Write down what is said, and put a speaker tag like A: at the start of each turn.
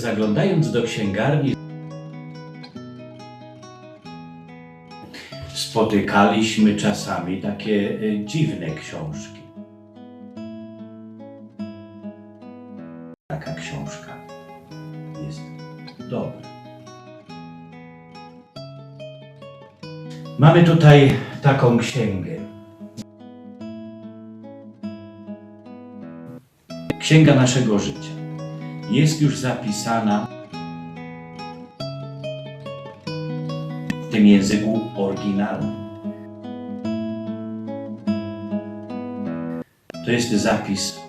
A: zaglądając do księgarni, spotykaliśmy czasami takie y, dziwne książki. Taka książka jest dobra. Mamy tutaj taką księgę. Księga naszego życia jest już zapisana w tym języku oryginalnym. To jest zapis